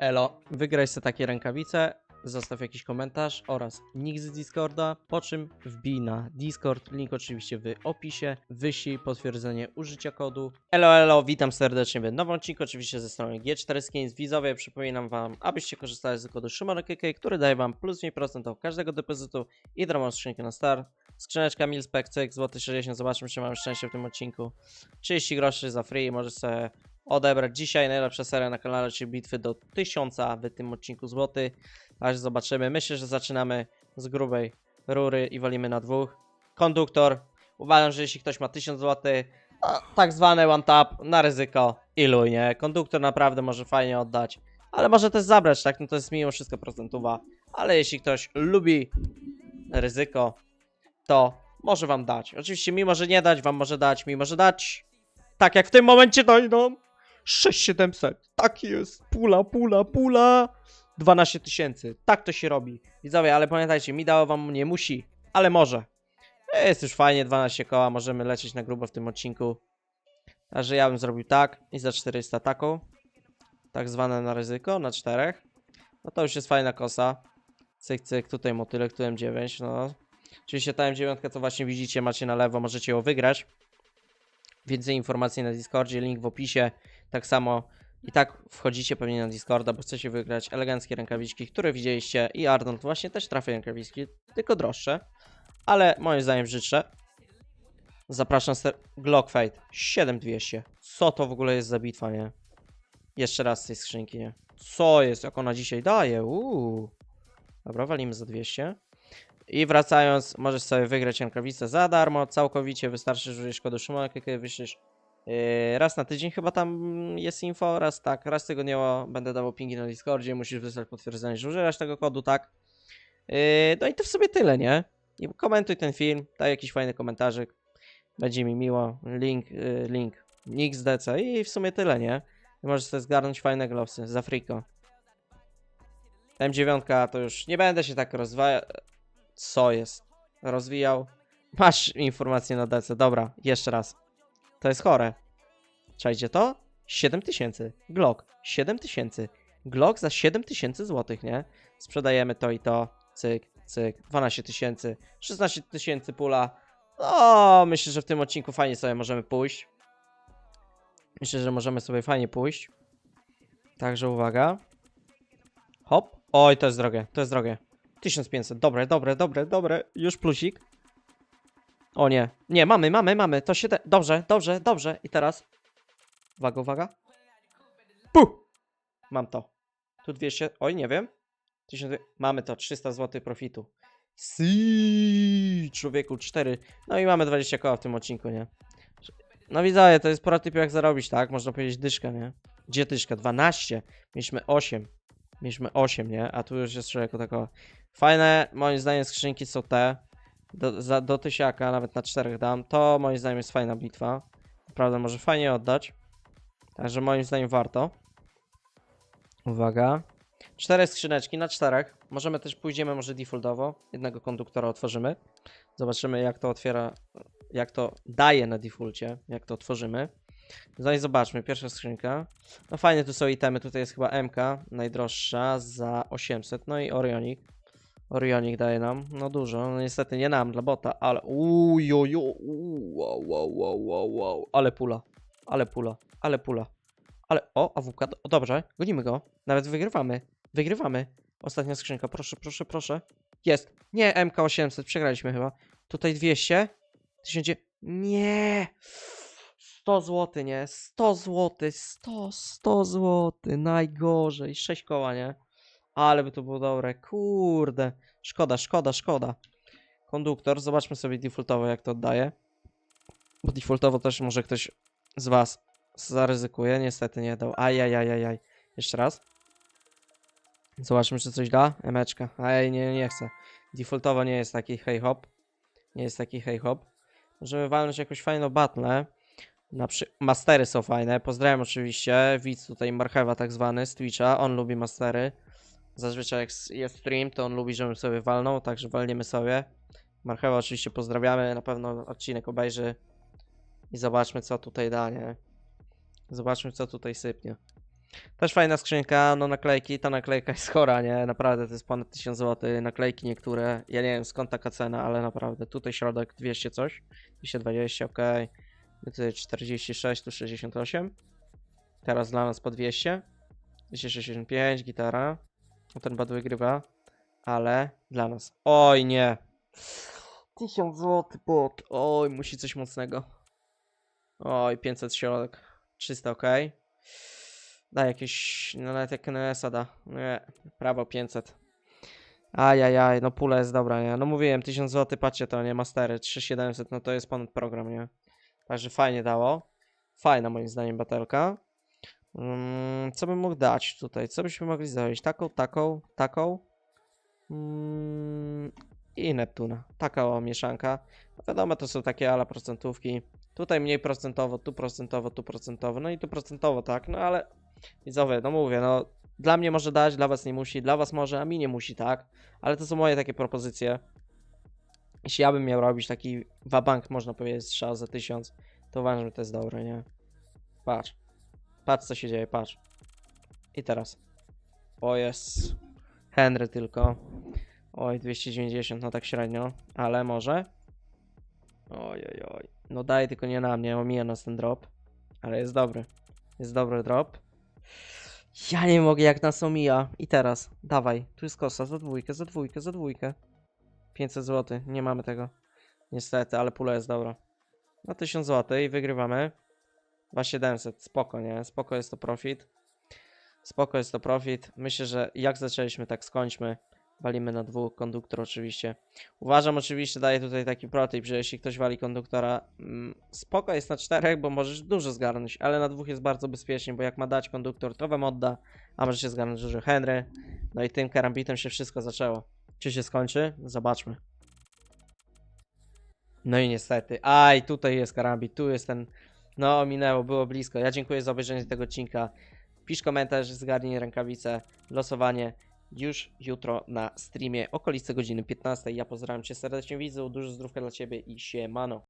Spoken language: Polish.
Elo, wygraj sobie takie rękawice, zostaw jakiś komentarz oraz nick z Discorda, po czym wbij na Discord, link oczywiście w opisie, wyślij potwierdzenie użycia kodu. Elo, elo, witam serdecznie w nowym odcinku, oczywiście ze strony G4 Skins. Widzowie, przypominam wam, abyście korzystali z kodu SzymonKK, który daje wam plus 5% od każdego depozytu i darmową skrzynkę na start. Skrzyneczka Milspec, cyk, złoty 60, zobaczmy czy mamy szczęście w tym odcinku. 30 groszy za free, możesz sobie odebrać dzisiaj najlepsza seria na kanale, czyli bitwy do 1000 w tym odcinku złoty. Aż zobaczymy. Myślę, że zaczynamy z grubej rury i walimy na dwóch. Konduktor. Uważam, że jeśli ktoś ma 1000 zł, tak zwany one tap na ryzyko i nie? Konduktor naprawdę może fajnie oddać, ale może też zabrać, tak? No to jest mimo wszystko procentowa. Ale jeśli ktoś lubi ryzyko, to może wam dać. Oczywiście mimo, że nie dać, wam może dać, mimo, że dać. Tak jak w tym momencie dojdą. 6700. Tak jest. Pula, pula, pula. 12 tysięcy. Tak to się robi. Widzowie, ale pamiętajcie, mi dało wam nie musi, ale może. Jest już fajnie, 12 koła, możemy lecieć na grubo w tym odcinku. Także ja bym zrobił tak i za 400 taką. Tak zwane na ryzyko, na czterech. No to już jest fajna kosa. Cyk, cyk, tutaj motylek, tu M9, no. Oczywiście ta M9, co właśnie widzicie, macie na lewo, możecie ją wygrać. Więcej informacji na Discordzie, link w opisie. Tak samo i tak wchodzicie pewnie na Discorda, bo chcecie wygrać eleganckie rękawiczki, które widzieliście i Arnold właśnie też trafia rękawiczki, tylko droższe, ale moim zdaniem życzę. Zapraszam ser... Glock Fate 7200. Co to w ogóle jest za bitwa, nie? Jeszcze raz z tej skrzynki, nie? Co jest, jak ona dzisiaj daje? Uuu. Dobra, walimy za 200. I wracając, możesz sobie wygrać rękawicę za darmo, całkowicie, wystarczy, że użyjesz kodu Szymona, kiedy wyślesz Yy, raz na tydzień chyba tam jest info, raz tak, raz tygodniowo będę dawał pingi na Discordzie, musisz wysłać potwierdzenie, że używasz tego kodu, tak. Yy, no i to w sobie tyle, nie? I komentuj ten film, daj jakiś fajny komentarzyk, będzie mi miło, link, yy, link, nick z DC i w sumie tyle, nie? I możesz sobie zgarnąć fajne glowsy z Afriko. M9 to już nie będę się tak rozwijał, co jest, rozwijał. Masz informacje na DC, dobra, jeszcze raz. To jest chore. Czajcie to? 7000. Glock. 7000. Glock za 7000 zł, nie? Sprzedajemy to i to. Cyk, cyk. 12 tysięcy. 16 tysięcy pula. O, myślę, że w tym odcinku fajnie sobie możemy pójść. Myślę, że możemy sobie fajnie pójść. Także uwaga. Hop. Oj, to jest drogie. To jest drogie. 1500. Dobre, dobre, dobre, dobre. Już plusik. O nie. Nie, mamy, mamy, mamy. To się. Te... Dobrze, dobrze, dobrze. I teraz. Uwaga, uwaga. Puh! Mam to. Tu 200. Oj, nie wiem. 1000... Mamy to. 300 zł profitu. Si, człowieku, 4. No i mamy 20 koła w tym odcinku, nie? No widzowie, to jest pora typu jak zarobić, tak? Można powiedzieć dyszkę, nie? Gdzie dyszka? 12. Mieliśmy 8. Mieliśmy 8, nie? A tu już jest człowieku tako. Fajne, moim zdaniem, skrzynki są te do, za, do tysiaka, nawet na czterech dam. To moim zdaniem jest fajna bitwa. Naprawdę może fajnie oddać. Także moim zdaniem warto. Uwaga. Cztery skrzyneczki na czterech. Możemy też pójdziemy może defaultowo. Jednego konduktora otworzymy. Zobaczymy jak to otwiera, jak to daje na defaulcie, jak to otworzymy. Zanim zobaczmy, pierwsza skrzynka. No fajnie, tu są itemy, tutaj jest chyba MK, najdroższa za 800, no i Orionik. Orionik daje nam, no dużo, no niestety nie nam, dla bota, ale ujojo, wow, wow, wow, wow, wow, ale pula, ale pula, ale pula, ale, o, awuka, do- dobrze, gonimy go, nawet wygrywamy, wygrywamy, ostatnia skrzynka, proszę, proszę, proszę, jest, nie, MK800, przegraliśmy chyba, tutaj 200, 1000, nie, 100 zł, nie, 100 zł, 100, 100 zł, najgorzej, 6 koła, nie, ale by to było dobre. Kurde. Szkoda, szkoda, szkoda. Konduktor. Zobaczmy sobie defaultowo, jak to oddaje. Bo defaultowo też może ktoś z Was zaryzykuje. Niestety nie dał. Ajajajajaj. Jeszcze raz. Zobaczmy, czy coś da. Emeczka. Aj, nie, nie chcę. Defaultowo nie jest taki hej hop. Nie jest taki hej hop. Możemy walnąć jakąś fajną battle. Na przy... Mastery są fajne. Pozdrawiam oczywiście. Widz tutaj marchewa tak zwany z Twitcha. On lubi mastery. Zazwyczaj jak jest stream, to on lubi, żebym sobie walnął, także walniemy sobie. Marchewa oczywiście pozdrawiamy, na pewno odcinek obejrzy i zobaczmy co tutaj da, nie? Zobaczmy co tutaj sypnie. Też fajna skrzynka, no naklejki, ta naklejka jest chora, nie? Naprawdę to jest ponad 1000 zł, naklejki niektóre, ja nie wiem skąd taka cena, ale naprawdę, tutaj środek 200 coś, 220, ok, tutaj 46, tu 68, teraz dla nas po 200, 265, gitara, ten bad wygrywa, ale dla nas, oj nie, 1000 zł bot, oj musi coś mocnego, oj 500 środek, 300 ok, Da jakieś, no nawet jak NS-a da. Nie, prawo 500. Ajajaj, no pula jest dobra, nie? No mówiłem, 1000 zł, patrzcie to, nie? Mastery, 3700, no to jest ponad program, nie? Także fajnie dało. Fajna moim zdaniem batelka. Mm, co bym mógł dać tutaj? Co byśmy mogli zrobić? Taką, taką, taką. Mm, I Neptuna. Taka o mieszanka. No wiadomo, to są takie ala procentówki. Tutaj mniej procentowo, tu procentowo, tu procentowo, no i tu procentowo, tak? No ale Widzowie, no mówię, no dla mnie może dać, dla was nie musi, dla was może, a mi nie musi, tak? Ale to są moje takie propozycje. Jeśli ja bym miał robić taki wabank, można powiedzieć, strzał za 1000, to uważam, że to jest dobre, nie? Patrz. Patrz, co się dzieje, patrz. I teraz. O jest. Henry tylko. Oj, 290, no tak średnio, ale może. Oj, oj, oj. No daj, tylko nie na mnie, omija nas ten drop. Ale jest dobry. Jest dobry drop. Ja nie mogę, jak nas omija. I teraz, dawaj, tu jest kosa, za dwójkę, za dwójkę, za dwójkę. 500 zł, nie mamy tego. Niestety, ale pula jest dobra. No 1000 zł i wygrywamy. 2700, spoko, nie? Spoko jest to profit. Spoko jest to profit. Myślę, że jak zaczęliśmy, tak skończmy. Walimy na dwóch, konduktor oczywiście. Uważam oczywiście, daję tutaj taki protip, że jeśli ktoś wali konduktora, mm, spoko jest na czterech, bo możesz dużo zgarnąć, ale na dwóch jest bardzo bezpiecznie, bo jak ma dać konduktor, to wam odda, a możecie zgarnąć dużo Henry. No i tym karambitem się wszystko zaczęło. Czy się skończy? Zobaczmy. No i niestety. Aj, tutaj jest karambit, tu jest ten. No, minęło, było blisko. Ja dziękuję za obejrzenie tego odcinka. Pisz komentarz, zgarnij rękawice, losowanie już jutro na streamie okolice godziny 15. Ja pozdrawiam Cię serdecznie, widzu, dużo zdrówka dla Ciebie i siemano.